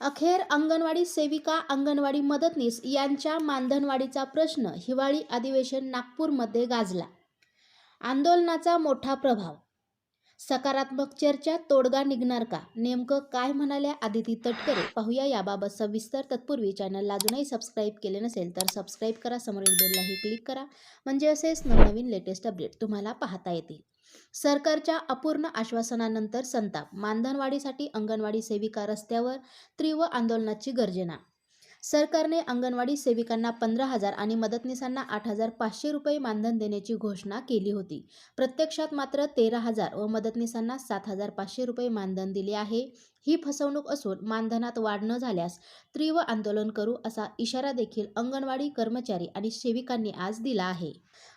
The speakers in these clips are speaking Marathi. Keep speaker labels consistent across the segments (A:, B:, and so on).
A: अखेर अंगणवाडी सेविका अंगणवाडी मदतनीस यांच्या मानधनवाढीचा प्रश्न हिवाळी अधिवेशन नागपूरमध्ये गाजला. आंदोलनाचा मोठा प्रभाव सकारात्मक चर्चा तोडगा निघणार का? नेमकं काय म्हणाल्या आदिती तटकरे? पाहूया याबाबत सविस्तर. तत्पूर्वी चॅनलला अजूनही सबस्क्राईब केले नसेल तर सबस्क्राईब करा. समोरील बेललाही क्लिक करा. म्हणजे असेच नवनवीन लेटेस्ट अपडेट तुम्हाला पाहता येतील सरकारच्या अपूर्ण आश्वासनानंतर संताप. मानधनवाढीसाठी अंगणवाडी सेविका रस्त्यावर तीव्र आंदोलनाची गर्जना. सरकारने अंगणवाडी सेविकांना पंधरा हजार आणि मदतनीसांना आठ हजार पाचशे रुपये मानधन देण्याची घोषणा केली होती. प्रत्यक्षात मात्र तेरा हजार व मदतनीसांना सात हजार पाचशे रुपये मानधन दिले आहे. ही फसवणूक असून मानधनात वाढ न झाल्यास तीव्र आंदोलन करू असा इशारा देखील अंगणवाडी कर्मचारी आणि सेविकांनी आज दिला आहे.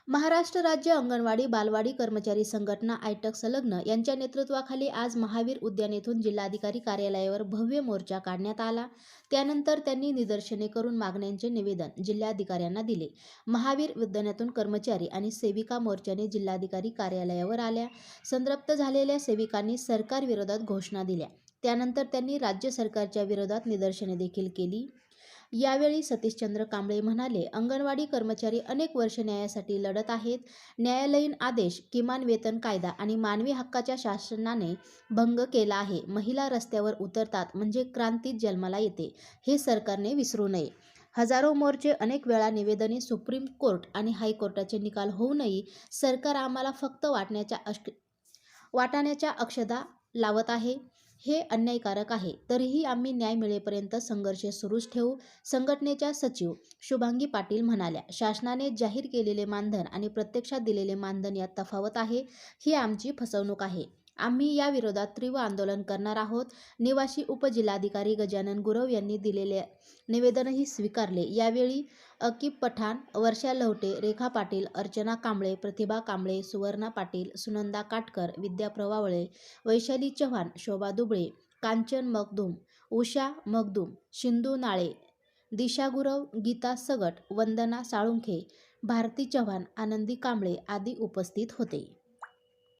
A: महाराष्ट्र राज्य अंगणवाडी बालवाडी कर्मचारी संघटना आयटक संलग्न यांच्या नेतृत्वाखाली आज महावीर उद्यान येथून जिल्हाधिकारी कार्यालयावर भव्य मोर्चा काढण्यात आला. त्यानंतर त्यांनी निदर्शने करून मागण्यांचे निवेदन जिल्हाधिकाऱ्यांना दिले. महावीर उद्यानातून कर्मचारी आणि सेविका मोर्चाने जिल्हाधिकारी कार्यालयावर आल्या. संतप्त झालेल्या सेविकांनी सरकारविरोधात घोषणा दिल्या. त्यानंतर त्यांनी राज्य सरकारच्या विरोधात निदर्शने देखील केली. यावेळी सतीशचंद्र कांबळे म्हणाले अंगणवाडी कर्मचारी अनेक वर्ष न्यायासाठी लढत आहेत. न्यायालयीन आदेश किमान वेतन कायदा आणि मानवी हक्काच्या शासनाने भंग केला आहे. महिला रस्त्यावर उतरतात म्हणजे क्रांतीच जन्माला येते. हे सरकारने विसरू नये. हजारो मोर्चे अनेक वेळा निवेदने सुप्रीम कोर्ट आणि हायकोर्टाचे निकाल होऊनही सरकार आम्हाला फक्त वाटण्याच्या अश वाटाण्याच्या अक्षदा लावत आहे. हे अन्यायकारक आहे. तरीही आम्ही न्याय मिळेपर्यंत संघर्ष सुरूच ठेवू संघटनेच्या सचिव शुभांगी पाटील म्हणाल्या. शासनाने जाहीर केलेले मानधन आणि प्रत्यक्षात दिलेले मानधन यात तफावत आहे ही आमची फसवणूक आहे. आम्ही या विरोधात तीव्र आंदोलन करणार आहोत. निवासी उपजिल्हाधिकारी गजानन गुरव यांनी दिलेले निवेदनही स्वीकारले. यावेळी अकीब पठाण वर्षा लवटे रेखा पाटील अर्चना कांबळे प्रतिभा कांबळे सुवर्णा पाटील सुनंदा काटकर विद्या प्रवावळे वैशाली चव्हाण शोभा दुबळे कांचन मगदूम उषा मगदूम शिंदू नाळे दिशा गुरव गीता सगट वंदना साळुंखे भारती चव्हाण आनंदी कांबळे आदी उपस्थित होते.